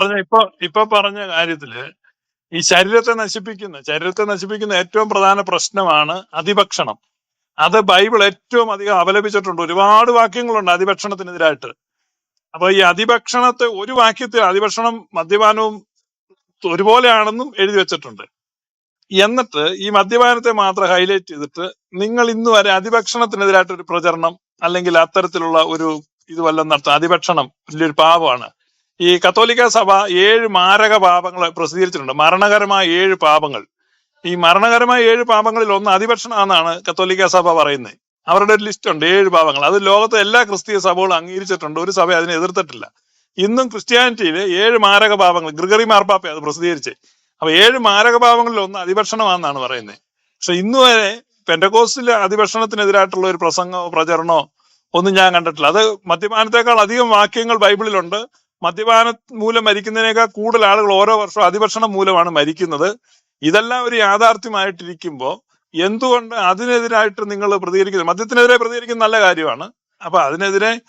പറഞ്ഞ ഇപ്പൊ ഇപ്പൊ പറഞ്ഞ കാര്യത്തിൽ ഈ ശരീരത്തെ നശിപ്പിക്കുന്ന ശരീരത്തെ നശിപ്പിക്കുന്ന ഏറ്റവും പ്രധാന പ്രശ്നമാണ് അതിഭക്ഷണം അത് ബൈബിൾ ഏറ്റവും അധികം അപലപിച്ചിട്ടുണ്ട് ഒരുപാട് വാക്യങ്ങളുണ്ട് അതിഭക്ഷണത്തിനെതിരായിട്ട് അപ്പൊ ഈ അതിഭക്ഷണത്തെ ഒരു വാക്യത്തിൽ അതിഭക്ഷണം മദ്യപാനവും ഒരുപോലെയാണെന്നും എഴുതി വെച്ചിട്ടുണ്ട്. എന്നിട്ട് ഈ മദ്യപാനത്തെ മാത്രം ഹൈലൈറ്റ് ചെയ്തിട്ട് നിങ്ങൾ ഇന്ന് വരെ അതിഭക്ഷണത്തിനെതിരായിട്ട് ഒരു പ്രചരണം അല്ലെങ്കിൽ അത്തരത്തിലുള്ള ഒരു ഇത് വല്ലതും നടത്തും. അതിഭക്ഷണം വലിയൊരു പാപമാണ്. ഈ കത്തോലിക്ക സഭ ഏഴ് മാരക പാപങ്ങൾ പ്രസിദ്ധീകരിച്ചിട്ടുണ്ട്. മരണകരമായ ഏഴ് പാപങ്ങൾ. ഈ മരണകരമായ ഏഴ് പാപങ്ങളിൽ ഒന്ന് അതിഭക്ഷണമാണെന്നാണ് കത്തോലിക്ക സഭ പറയുന്നത്. അവരുടെ ഒരു ലിസ്റ്റ് ഉണ്ട് ഏഴ് പാപങ്ങൾ. അത് ലോകത്തെ എല്ലാ ക്രിസ്തീയ സഭകളും അംഗീകരിച്ചിട്ടുണ്ട്. ഒരു സഭ അതിനെ എതിർത്തിട്ടില്ല. ഇന്നും ക്രിസ്ത്യാനിറ്റിയിൽ ഏഴ് മാരക പാപങ്ങൾ ഗ്രിഗറി മാർപ്പാപ്പ അത് പ്രസിദ്ധീകരിച്ചേ. അപ്പൊ ഏഴ് മാരക പാപങ്ങളിൽ ഒന്ന് അതിഭക്ഷണമാണെന്നാണ് പറയുന്നത്. പക്ഷെ ഇന്ന് വരെ പെൻഡകോസിലെ അതിഭക്ഷണത്തിനെതിരായിട്ടുള്ള ഒരു പ്രസംഗമോ പ്രചരണമോ ഒന്നും ഞാൻ കണ്ടിട്ടില്ല. അത് മദ്യപാനത്തെക്കാൾ അധികം വാക്യങ്ങൾ ബൈബിളിലുണ്ട്. മദ്യപാനം മൂലം മരിക്കുന്നതിനേക്കാൾ കൂടുതൽ ആളുകൾ ഓരോ വർഷവും അതിഭക്ഷണം മൂലമാണ് മരിക്കുന്നത്. ഇതെല്ലാം ഒരു യാഥാർത്ഥ്യമായിട്ടിരിക്കുമ്പോൾ എന്തുകൊണ്ട് അതിനെതിരായിട്ട് നിങ്ങൾ പ്രതികരിക്കുന്നത് മദ്യത്തിനെതിരെ പ്രതികരിക്കുന്ന നല്ല കാര്യമാണ്. അപ്പൊ അതിനെതിരെ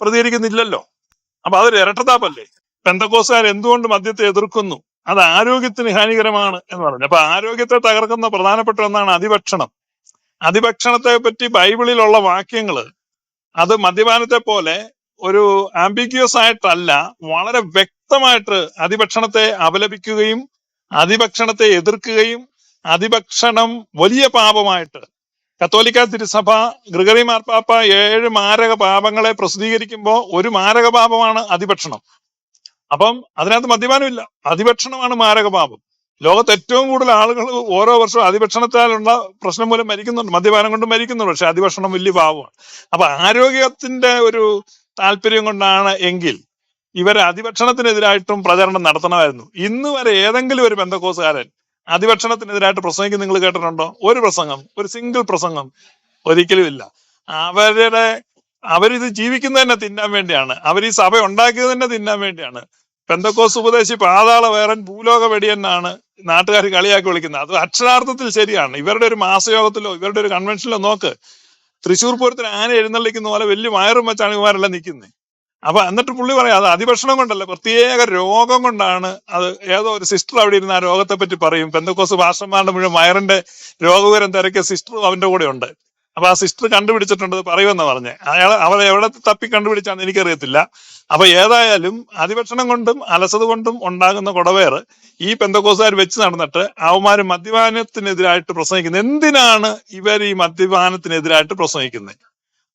പ്രതികരിക്കുന്നില്ലല്ലോ. അപ്പൊ അതൊരു ഇരട്ടതാപ്പല്ലേ? പെന്തക്കോസുകാർ എന്തുകൊണ്ട് മദ്യത്തെ എതിർക്കുന്നു? അത് ആരോഗ്യത്തിന് ഹാനികരമാണ് എന്ന് പറഞ്ഞു. അപ്പൊ ആരോഗ്യത്തെ തകർക്കുന്ന പ്രധാനപ്പെട്ട ഒന്നാണ് അതിഭക്ഷണം. അതിഭക്ഷണത്തെ പറ്റി ബൈബിളിലുള്ള വാക്യങ്ങൾ അത് മദ്യപാനത്തെ പോലെ ഒരു ആംബിഗ്യൂസ് ആയിട്ടല്ല വളരെ വ്യക്തമായിട്ട് അതിഭക്ഷണത്തെ അപലപിക്കുകയും അതിഭക്ഷണത്തെ എതിർക്കുകയും അതിഭക്ഷണം വലിയ പാപമായിട്ട് കത്തോലിക്ക തിരുസഭ ഗ്രിഗറി മാർപ്പാപ്പ ഏഴ് മാരക പാപങ്ങളെ പ്രസിദ്ധീകരിക്കുമ്പോൾ ഒരു മാരക പാപമാണ് അതിഭക്ഷണം അപ്പം അതിനകത്ത് മദ്യപാനമില്ല. അതിഭക്ഷണമാണ് മാരക പാപം. ലോകത്ത് ഏറ്റവും കൂടുതൽ ആളുകൾ ഓരോ വർഷവും അതിഭക്ഷണത്താലുള്ള പ്രശ്നം മൂലം മരിക്കുന്നുണ്ട്. മദ്യപാനം കൊണ്ട് മരിക്കുന്നുണ്ട്. പക്ഷെ അതിഭക്ഷണം വലിയ പാപമാണ്. അപ്പൊ ആരോഗ്യത്തിന്റെ ഒരു താല്പര്യം കൊണ്ടാണ് എങ്കിൽ ഇവരെ അതിഭക്ഷണത്തിനെതിരായിട്ടും പ്രചരണം നടത്തണമായിരുന്നു. ഇന്ന് വരെ ഏതെങ്കിലും ഒരു ബന്ധക്കോസുകാരൻ അതിഭക്ഷണത്തിനെതിരായിട്ട് പ്രസംഗിക്കും നിങ്ങൾ കേട്ടിട്ടുണ്ടോ? ഒരു പ്രസംഗം ഒരു സിംഗിൾ പ്രസംഗം ഒരിക്കലും ഇല്ല. അവരുടെ അവരിത് ജീവിക്കുന്നത് തന്നെ തിന്നാൻ വേണ്ടിയാണ്. അവർ ഈ സഭ ഉണ്ടാക്കിയത് തന്നെ തിന്നാൻ വേണ്ടിയാണ്. പെന്തക്കോസ് ഉപദേശി പാതാള വേറൻ ഭൂലോക വെടിയെന്നാണ് നാട്ടുകാർ കളിയാക്കി വിളിക്കുന്നത്. അത് അക്ഷരാർത്ഥത്തിൽ ശരിയാണ്. ഇവരുടെ ഒരു മാസയോഗത്തിലോ ഇവരുടെ ഒരു കൺവെൻഷനിലോ നോക്ക്. തൃശ്ശൂർ പൂരത്തിന് ആന എഴുന്നള്ളിക്കുന്ന പോലെ വലിയ വയറും വെച്ചാണ് ഇവരെല്ലാം നിൽക്കുന്നത് അപ്പൊ എന്നിട്ട് പുള്ളി പറയാം അത് അതിഭക്ഷണം കൊണ്ടല്ല പ്രത്യേക രോഗം കൊണ്ടാണ് അത് ഏതോ ഒരു സിസ്റ്റർ അവിടെ ഇരുന്ന് ആ രോഗത്തെ പറ്റി പറയും. പെന്തക്കോസ് ഭാഷന്മാരുടെ മുഴുവൻ വയറിന്റെ രോഗവിവരം തിരക്കിയ സിസ്റ്ററും അവന്റെ കൂടെ ഉണ്ട് അപ്പൊ ആ സിസ്റ്റർ കണ്ടുപിടിച്ചിട്ടുണ്ട് പറയുമെന്ന് പറഞ്ഞ്. അയാൾ അവരെ എവിടെ തപ്പി കണ്ടുപിടിച്ചാന്ന് എനിക്കറിയത്തില്ല. അപ്പൊ ഏതായാലും അതിഭക്ഷണം കൊണ്ടും അലസത കൊണ്ടും ഉണ്ടാകുന്ന കുടവേർ ഈ പെന്തക്കോസുകാർ വെച്ച് നടന്നിട്ട് അവന്മാര് മദ്യപാനത്തിനെതിരായിട്ട് പ്രസംഗിക്കുന്നത്. എന്തിനാണ് ഇവർ ഈ മദ്യപാനത്തിനെതിരായിട്ട് പ്രസംഗിക്കുന്നത്?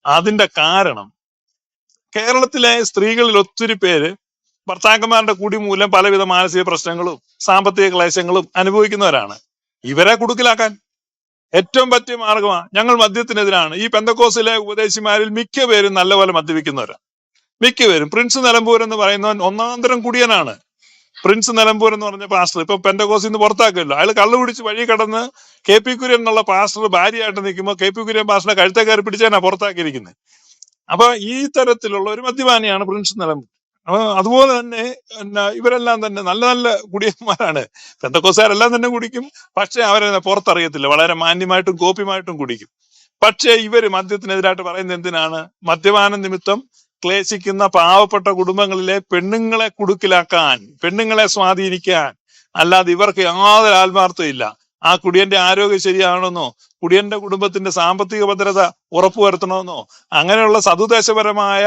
അതിന്റെ കാരണം കേരളത്തിലെ സ്ത്രീകളിൽ ഒത്തിരി പേര് ഭർത്താക്കന്മാരുടെ കൂടി മൂലം പലവിധ മാനസിക പ്രശ്നങ്ങളും സാമ്പത്തിക ക്ലേശങ്ങളും അനുഭവിക്കുന്നവരാണ്. ഇവരെ കുടുക്കിലാക്കാൻ ഏറ്റവും പറ്റിയ മാർഗമാണ് ഞങ്ങൾ മദ്യത്തിനെതിരാണ്. ഈ പെന്തക്കോസിലെ ഉപദേശിമാരിൽ മിക്ക പേരും നല്ലപോലെ മദ്യപിക്കുന്നവരാണ് മിക്കവരും പ്രിൻസ് നിലമ്പൂർ എന്ന് പറയുന്നവൻ ഒന്നാന്തരം കുടിയനാണ്. പ്രിൻസ് നിലമ്പൂർ എന്ന് പറഞ്ഞ പാസ്റ്റർ. ഇപ്പൊ പെന്തക്കോസിൽ നിന്ന് പുറത്താക്കുമല്ലോ അയാൾ കള്ളു പിടിച്ച് വഴി കടന്ന് കെ പി കുര്യൻ എന്നുള്ള പാസ്റ്റർ ഭാര്യയായിട്ട് നിൽക്കുമ്പോൾ കെ പി കുര്യൻ പാസ്റ്ററിനെ കഴുത്തെ പിടിച്ചാണ് പുറത്താക്കിയിരിക്കുന്നത് അപ്പൊ ഈ തരത്തിലുള്ള ഒരു മദ്യപാനിയാണ് പ്രിൻസ് നിലമ്പൂർ. അതുപോലെ തന്നെ ഇവരെല്ലാം തന്നെ നല്ല നല്ല കുടിയന്മാരാണ്. പെന്തക്കോസുകാരെല്ലാം തന്നെ കുടിക്കും പക്ഷെ അവരെ പുറത്തറിയത്തില്ല. വളരെ മാന്യമായിട്ടും കോപ്യമായിട്ടും കുടിക്കും. പക്ഷേ ഇവർ മദ്യത്തിനെതിരായിട്ട് പറയുന്നത് എന്തിനാണ്? മദ്യപാന നിമിത്തം ക്ലേശിക്കുന്ന പാവപ്പെട്ട കുടുംബങ്ങളിലെ പെണ്ണുങ്ങളെ കുടുക്കിലാക്കാൻ പെണ്ണുങ്ങളെ സ്വാധീനിക്കാൻ. അല്ലാതെ ഇവർക്ക് യാതൊരു ആത്മാർത്ഥമില്ല ആ കുടിയന്റെ ആരോഗ്യം ശരിയാണെന്നോ കുടിയന്റെ കുടുംബത്തിന്റെ സാമ്പത്തിക ഭദ്രത ഉറപ്പുവരുത്തണമെന്നോ അങ്ങനെയുള്ള സതുദ്ദേശപരമായ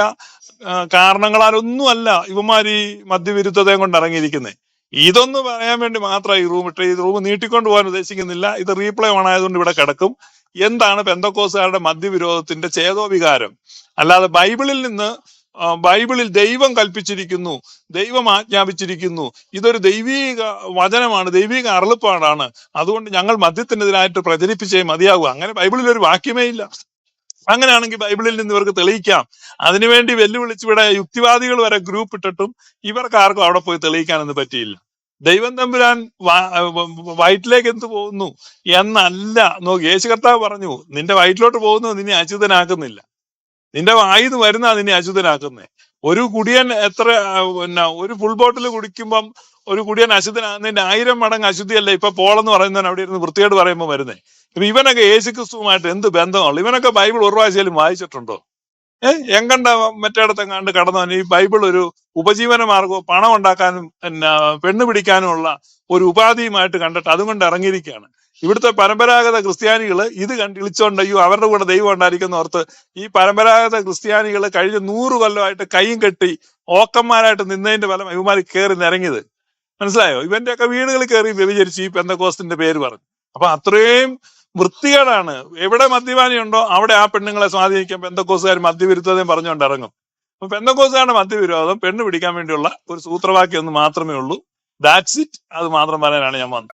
കാരണങ്ങളാലൊന്നുമല്ല ഇവന്മാർ ഈ മദ്യവിരുദ്ധതയും കൊണ്ട് ഇറങ്ങിയിരിക്കുന്നത് ഇതൊന്ന് പറയാൻ വേണ്ടി മാത്രം ഈ റൂം ഇട്ട് ഈ റൂം നീട്ടിക്കൊണ്ട് പോകാൻ ഉദ്ദേശിക്കുന്നില്ല. ഇത് റീപ്ലേ ഓൺ ആയതുകൊണ്ട് ഇവിടെ കിടക്കും. എന്താണ് പെന്തക്കോസുകാരുടെ മദ്യവിരോധത്തിന്റെ ചേതോവികാരം? അല്ലാതെ ബൈബിളിൽ നിന്ന് ബൈബിളിൽ ദൈവം കൽപ്പിച്ചിരിക്കുന്നു ദൈവം ആജ്ഞാപിച്ചിരിക്കുന്നു. ഇതൊരു ദൈവീക വചനമാണ് ദൈവീക അറളിപ്പാടാണ്. അതുകൊണ്ട് ഞങ്ങൾ മദ്യത്തിനെതിരായിട്ട് പ്രചരിപ്പിച്ചേ മതിയാകൂ. അങ്ങനെ ബൈബിളിൽ ഒരു വാക്യമേ ഇല്ല. അങ്ങനെയാണെങ്കിൽ ബൈബിളിൽ നിന്ന് ഇവർക്ക് തെളിയിക്കാം. അതിനുവേണ്ടി വെല്ലുവിളിച്ച് ഇവിടെ യുക്തിവാദികൾ വരെ ഗ്രൂപ്പ് ഇട്ടിട്ടും ഇവർക്ക് ആർക്കും അവിടെ പോയി തെളിയിക്കാനൊന്നും പറ്റിയില്ല. ദൈവം തമ്പുരാൻ വയറ്റിലേക്ക് എന്ത് പോകുന്നു? എന്നല്ല. നോക്ക് യേശു കർത്താവ് പറഞ്ഞു നിന്റെ വയറ്റിലോട്ട് പോകുന്നു നിന്നെ അച്യുതനാക്കുന്നില്ല. നിന്റെ വായിന്ന് വരുന്ന നിന്നെ അശുദ്ധനാക്കുന്നേ. ഒരു കുടിയൻ എത്ര പിന്നെ ഒരു ഫുൾ ബോട്ടിൽ കുടിക്കുമ്പം ഒരു കുടിയൻ അശുദ്ധനാകുന്നതിന്റെ ആയിരം മടങ്ങ് അശുദ്ധിയല്ല? ഇപ്പൊ പോളെന്ന് പറയുന്നവൻ അവിടെ ഇരുന്ന് വൃത്തിയോട് പറയുമ്പോൾ വരുന്നേ. ഇപ്പൊ ഇവനൊക്കെ യേശു ക്രിസ്തുവുമായിട്ട് എന്ത് ബന്ധമുള്ളു ഇവനൊക്കെ ബൈബിൾ ഒരു പ്രാവശ്യം വായിച്ചിട്ടുണ്ടോ? ഏഹ് എങ്കണ്ട മറ്റേടത്തെങ്ങാണ്ട് കടന്നവൻ ഈ ബൈബിൾ ഒരു ഉപജീവന മാർഗവും പണം ഉണ്ടാക്കാനും പിന്നെ പെണ്ണ് പിടിക്കാനുമുള്ള ഒരു ഉപാധിയുമായിട്ട് കണ്ടിട്ട് അതുകൊണ്ട് ഇറങ്ങിയിരിക്കുകയാണ്. ഇവിടുത്തെ പരമ്പരാഗത ക്രിസ്ത്യാനികൾ ഇത് കണ്ട് അയ്യോ അവരുടെ കൂടെ ദൈവം ഉണ്ടായിരിക്കുന്ന ഓർത്ത് ഈ പരമ്പരാഗത ക്രിസ്ത്യാനികൾ കഴിഞ്ഞ നൂറ് കൊല്ലമായിട്ട് കൈയും കെട്ടി ഓക്കന്മാരായിട്ട് നിന്നതിന്റെ ഫലം ഇവന്മാർ കയറി നിരങ്ങിയത്. മനസ്സിലായോ? ഇവന്റെ ഒക്കെ വീടുകളിൽ കയറി വ്യഭിചരിച്ച് ഈ പെന്തക്കോസ്റ്റിന്റെ പേര് പറഞ്ഞു. അപ്പൊ അത്രയും വൃത്തികേടാണ്. എവിടെ മദ്യപാനി ഉണ്ടോ അവിടെ ആ പെണ്ണുങ്ങളെ സ്വാധീനിക്കാൻ പെന്തക്കോസുകാർ മദ്യവിരുദ്ധതയും പറഞ്ഞുകൊണ്ട് ഇറങ്ങും. അപ്പൊ പെന്തക്കോസുകാരുടെ മദ്യവിരോധം പെണ്ണ് പിടിക്കാൻ വേണ്ടിയുള്ള ഒരു സൂത്രവാക്യം ഒന്ന് മാത്രമേ ഉള്ളൂ. ദാറ്റ്സ് ഇറ്റ് അത് മാത്രം പറയാനാണ് ഞാൻ വന്നത്.